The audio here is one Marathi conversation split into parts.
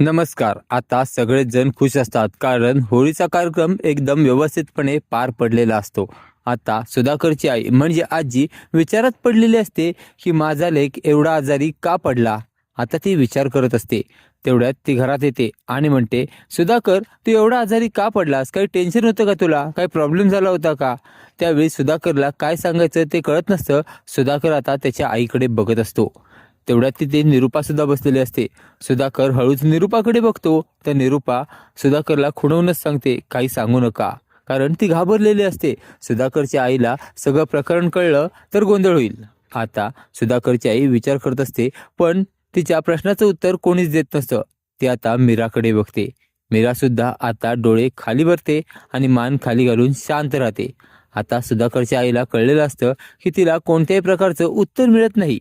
नमस्कार. आता सगळेच जण खुश असतात कारण होळीचा कार्यक्रम एकदम व्यवस्थितपणे पार पडलेला असतो. आता सुधाकरची आई म्हणजे आजी विचारात पडलेली असते की माझा लेख एवढा आजारी का पडला? आता ती विचार करत असते. तेवढ्यात ती घरात येते आणि म्हणते सुधाकर तू एवढा आजारी का पडलास? काही टेन्शन होतं का तुला? काही प्रॉब्लेम झाला होता का? त्यावेळी सुधाकरला काय सांगायचं ते कळत नसतं. सुधाकर आता त्याच्या आईकडे बघत असतो. तेवढ्यात तिथे निरुपासुद्धा बसलेली असते. सुधाकर हळूच निरुपाकडे बघतो. तर निरुपा सुधाकरला खुणवूनच सांगते काही सांगू नका. कारण ती घाबरलेली असते. सुधाकरच्या आईला सगळं प्रकरण कळलं तर गोंधळ होईल. आता सुधाकरची आई विचार करत असते पण तिच्या प्रश्नाचं उत्तर कोणीच देत नसतं. ती आता मीराकडे बघते. मीरा सुद्धा आता डोळे खाली भरते आणि मान खाली घालून शांत राहते. आता सुधाकरच्या आईला कळलेलं असतं की तिला कोणत्याही प्रकारचं उत्तर मिळत नाही.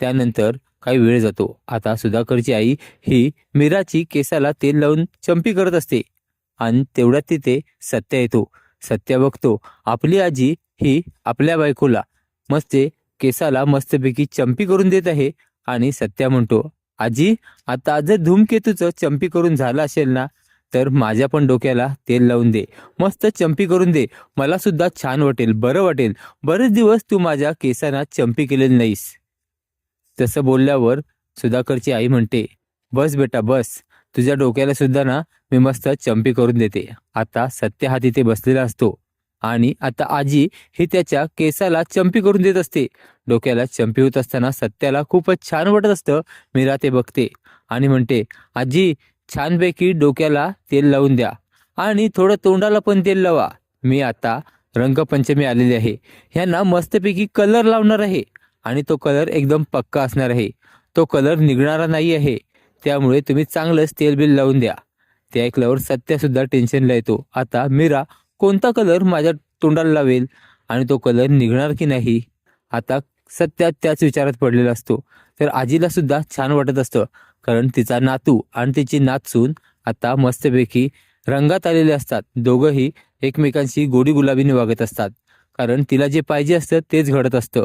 त्यानंतर काही वेळ जातो. आता सुधाकरची आई ही मीराची केसाला तेल लावून चंपी करत असते आणि तेवढ्यात तिथे सत्य येतो. सत्य बघतो आपली आजी ही आपल्या बायकोला मस्त केसाला मस्तपैकी चंपी करून देत आहे. आणि सत्या म्हणतो आजी आता जर धूमकेतूचं चंपी करून झालं असेल ना तर माझ्या पण डोक्याला तेल लावून दे. मस्त चंपी करून दे. मला सुद्धा छान वाटेल बरं वाटेल. बरेच दिवस तू माझ्या केसांना चंपी केलेली नाहीस. तसं बोलल्यावर सुधाकरची आई म्हणते बस बेटा बस. तुझ्या डोक्याला सुद्धा ना मी मस्त चंपी करून देते. आता सत्य हा तिथे बसलेला असतो. आणि आता आजी ही त्याच्या केसाला चंपी करून देत असते. डोक्याला चंपी होत असताना सत्याला खूपच छान वाटत असतं. मीरा ते बघते. आणि म्हणते आजी छानपैकी डोक्याला तेल लावून द्या. आणि थोडं तोंडाला पण तेल लावा. मी आता रंगपंचमी आलेली आहे. ह्यांना मस्तपैकी कलर लावणार आहे. आणि तो कलर एकदम पक्का असणार आहे. तो कलर निघणारा नाही आहे. त्यामुळे तुम्ही चांगलंच तेल बिल लावून द्या. ते ऐकल्यावर सत्यासुद्धा टेन्शनला येतो. आता मीरा कोणता कलर माझ्या तोंडाला लावेल? आणि तो कलर निघणार की नाही? आता सत्या त्याच विचारात पडलेला असतो. तर आजीला सुद्धा छान वाटत असतं. कारण तिचा नातू आणि तिची नातसून आता मस्तपैकी रंगात आलेले असतात. दोघंही एकमेकांशी गोडी गुलाबीने वागत असतात. कारण तिला जे पाहिजे असतं तेच घडत असतं.